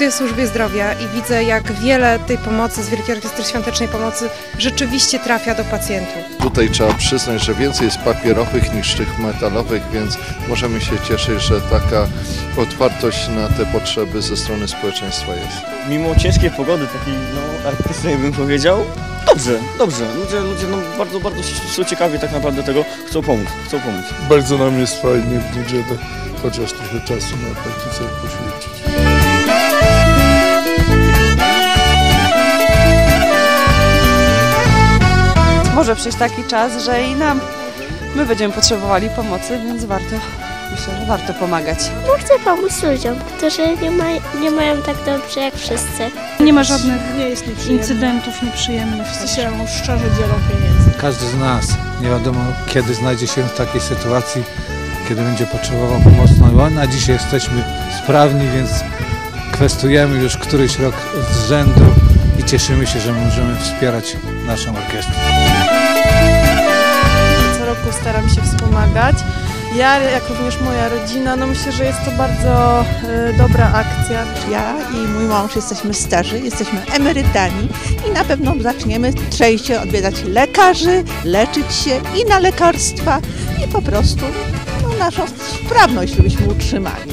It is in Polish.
Pracuję w służbie zdrowia i widzę, jak wiele tej pomocy z Wielkiej Orkiestry Świątecznej Pomocy rzeczywiście trafia do pacjentów. Tutaj trzeba przyznać, że więcej jest papierowych niż tych metalowych, więc możemy się cieszyć, że taka otwartość na te potrzeby ze strony społeczeństwa jest. Mimo ciężkiej pogody, takiej no, artystycznej bym powiedział, dobrze, dobrze. Ludzie, ludzie no, bardzo, bardzo są ciekawi tak naprawdę tego, chcą pomóc, chcą pomóc. Bardzo nam jest fajnie w niedzielę, chociaż trochę czasu na taki cel poświęcić. Może przyjść taki czas, że i nam my będziemy potrzebowali pomocy, więc warto, myślę, że warto pomagać. Bo chcę pomóc ludziom, którzy nie, ma, nie mają tak dobrze jak wszyscy. Nie ma żadnych nie jest incydentów nieprzyjemnych. Wszyscy się szczerze dzielą pieniędzy. Każdy z nas nie wiadomo kiedy znajdzie się w takiej sytuacji, kiedy będzie potrzebował pomocy. No, na dzisiaj jesteśmy sprawni, więc kwestujemy już któryś rok z rzędu i cieszymy się, że możemy wspierać naszą orkiestrę. Co roku staram się wspomagać. Ja, jak również moja rodzina, no myślę, że jest to bardzo e, dobra akcja. Ja i mój mąż jesteśmy starzy, jesteśmy emerytami i na pewno zaczniemy częściej odwiedzać lekarzy, leczyć się i na lekarstwa i po prostu no, naszą sprawność, żebyśmy utrzymali.